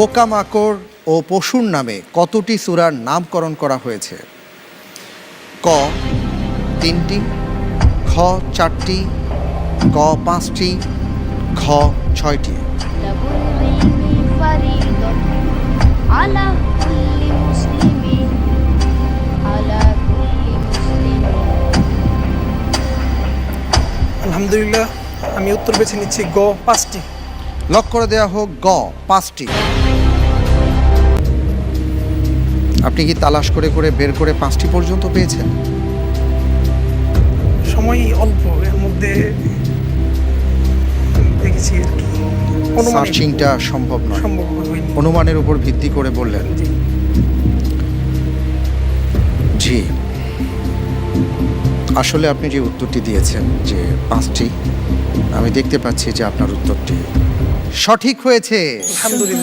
পোকামাকড় ও পশুর নামে কতটি সুরার নামকরণ করা হয়েছে? ক তিনটি খ চারটি ক পাঁচটি খ ছয়টি। আলহামদুলিল্লাহ আমি উত্তর বেছে নিচ্ছি গ পাঁচটি। লক্ষ্য করে দেওয়া হোক গ পাঁচটি। আপনি কি তালাশ করে করে বের করে পাঁচটি পর্যন্ত পেয়েছেন? সময় অল্প এর মধ্যে দেখেছি আর কি। সার্চিংটা সম্ভব নয়। অনুমানের উপর ভিত্তি করে বললেন। জি। জি। আসলে আপনি যে উত্তরটি দিয়েছেন যে পাঁচটি আমি দেখতে পাচ্ছি যে আপনার উত্তরটি সঠিক হয়েছে। আলহামদুলিল্লাহ।